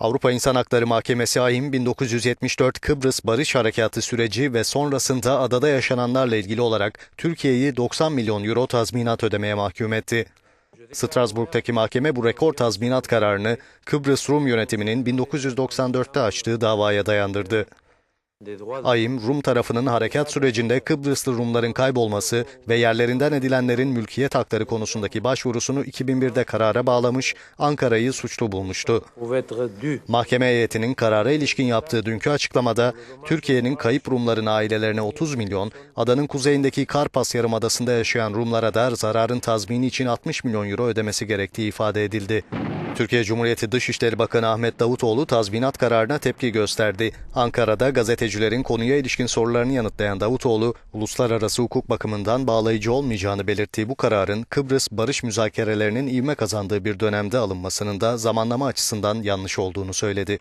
Avrupa İnsan Hakları Mahkemesi AİM 1974 Kıbrıs Barış Harekatı süreci ve sonrasında adada yaşananlarla ilgili olarak Türkiye'yi 90 milyon euro tazminat ödemeye mahkum etti. Strasbourg'daki mahkeme bu rekor tazminat kararını Kıbrıs Rum yönetiminin 1994'te açtığı davaya dayandırdı. AİM, Rum tarafının harekat sürecinde Kıbrıslı Rumların kaybolması ve yerlerinden edilenlerin mülkiyet hakları konusundaki başvurusunu 2001'de karara bağlamış, Ankara'yı suçlu bulmuştu. Mahkeme heyetinin karara ilişkin yaptığı dünkü açıklamada, Türkiye'nin kayıp Rumların ailelerine 30 milyon, adanın kuzeyindeki Karpas Yarımadası'nda yaşayan Rumlara da zararın tazmini için 60 milyon euro ödemesi gerektiği ifade edildi. Türkiye Cumhuriyeti Dışişleri Bakanı Ahmet Davutoğlu tazminat kararına tepki gösterdi. Ankara'da gazetecilerin konuya ilişkin sorularını yanıtlayan Davutoğlu, uluslararası hukuk bakımından bağlayıcı olmayacağını belirttiği bu kararın Kıbrıs barış müzakerelerinin ivme kazandığı bir dönemde alınmasının da zamanlama açısından yanlış olduğunu söyledi.